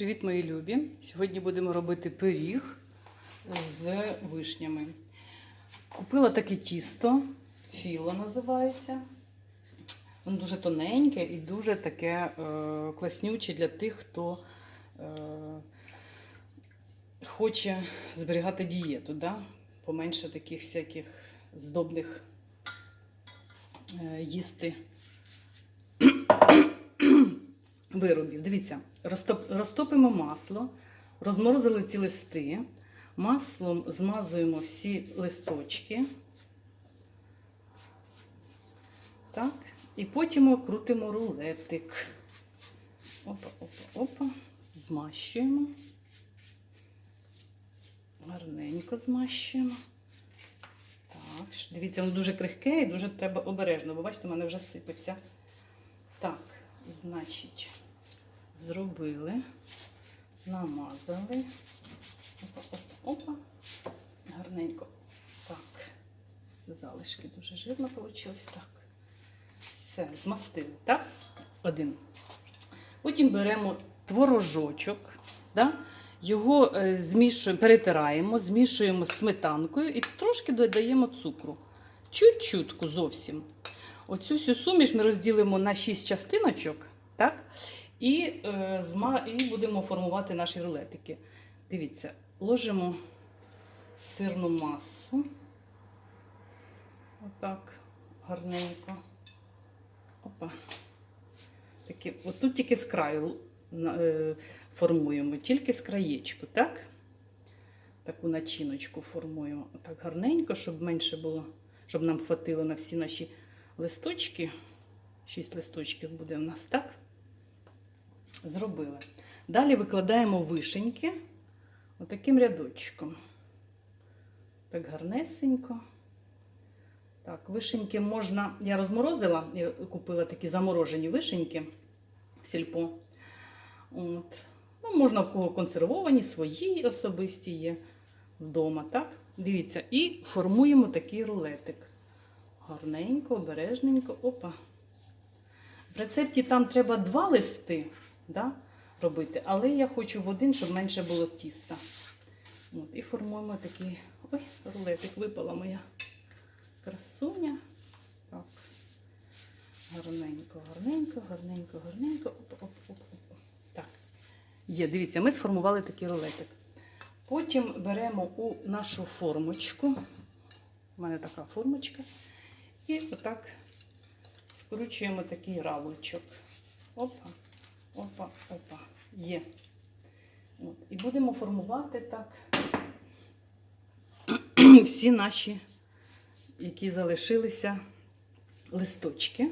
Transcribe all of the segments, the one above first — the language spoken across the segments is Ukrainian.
Привіт, мої любі! Сьогодні будемо робити пиріг з вишнями. Купила таке тісто, філо називається. Воно дуже тоненьке і дуже таке е, класнюче для тих, хто е, хоче зберігати дієту, да? поменше таких всяких здобних е, їсти виробів. Дивіться, розтоп, розтопимо масло, розморозили ці листи, маслом змазуємо всі листочки. Так, і потім крутимо рулетик. Опа, опа, опа. Змащуємо. Гарненько змащуємо. Так, дивіться, воно дуже крихке і дуже треба обережно, бо бачите, в мене вже сипеться. Так, значить, зробили, намазали. Опа, опа, опа. Гарненько. Так. Залишки дуже жирно вийшло. Так. Все, змастили, так? Один. Потім беремо творожочок, да? його е, змішуємо, перетираємо, змішуємо з сметанкою і трошки додаємо цукру. Чуть-чутку зовсім. Оцю всю суміш ми розділимо на 6 частиночок, так? І, е, зма... і будемо формувати наші рулетики. Дивіться, ложимо сирну масу. Отак, гарненько. Опа. Такі, от тут тільки з краю е, формуємо, тільки з краєчку, так? Таку начиночку формуємо. Так гарненько, щоб менше було, щоб нам хватило на всі наші листочки. Шість листочків буде в нас, так? Зробили. Далі викладаємо вишеньки отаким рядочком. Так гарнесенько. Так, вишеньки можна. Я розморозила, я купила такі заморожені вишеньки в сільпо. От. Ну, можна в кого консервовані, свої особисті є вдома. так? Дивіться, і формуємо такий рулетик. Гарненько, обережненько. Опа. В рецепті там треба два листи да, робити, але я хочу в один, щоб менше було тіста. От, і формуємо такий. Ой, рулетик випала моя красуня. Так. Гарненько, гарненько, гарненько, гарненько. Оп, оп, оп, оп. Так. Є, дивіться, ми сформували такий рулетик. Потім беремо у нашу формочку. У мене така формочка. І отак скручуємо такий равличок. Опа, опа, опа. Є. От. І будемо формувати так всі наші, які залишилися листочки.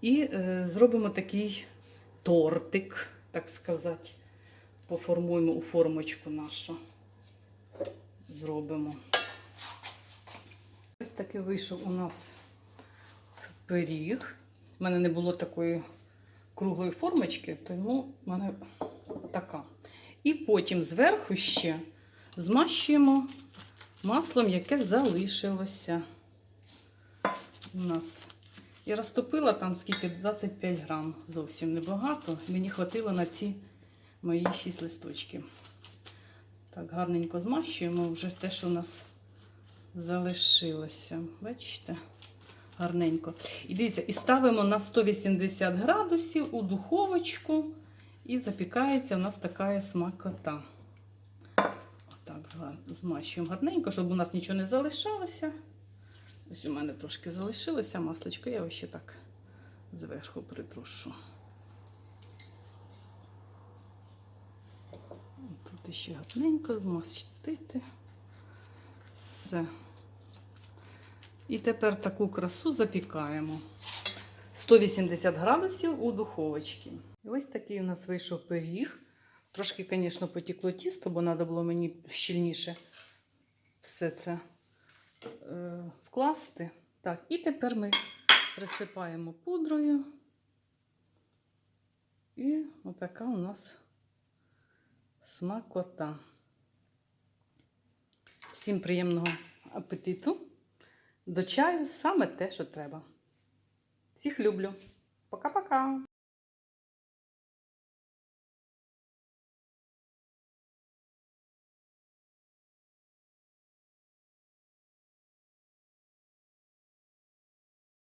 І е, зробимо такий тортик, так сказати. Поформуємо у формочку нашу. Зробимо. Ось таки вийшов у нас пиріг. У мене не було такої круглої формочки, тому в мене така. І потім зверху ще змащуємо маслом, яке залишилося у нас. Я розтопила там скільки 25 грам, зовсім небагато. Мені хватило на ці мої 6 листочків. Так, гарненько змащуємо вже те, що у нас залишилося. Бачите? Гарненько. І дивіться, і ставимо на 180 градусів у духовочку. І запікається у нас така смакота. Отак змащуємо гарненько, щоб у нас нічого не залишалося. Ось у мене трошки залишилося масличко, я його ще так зверху притрушу. Тут ще гарненько змастити. Все. І тепер таку красу запікаємо. 180 градусів у духовочці. Ось такий у нас вийшов пиріг. Трошки, звісно, потекло тісто, бо треба було мені щільніше все це е, вкласти. Так, і тепер ми присипаємо пудрою. І отака у нас смакота. Всім приємного апетиту. До чаю саме те, що треба. Всіх люблю. Пока-пока!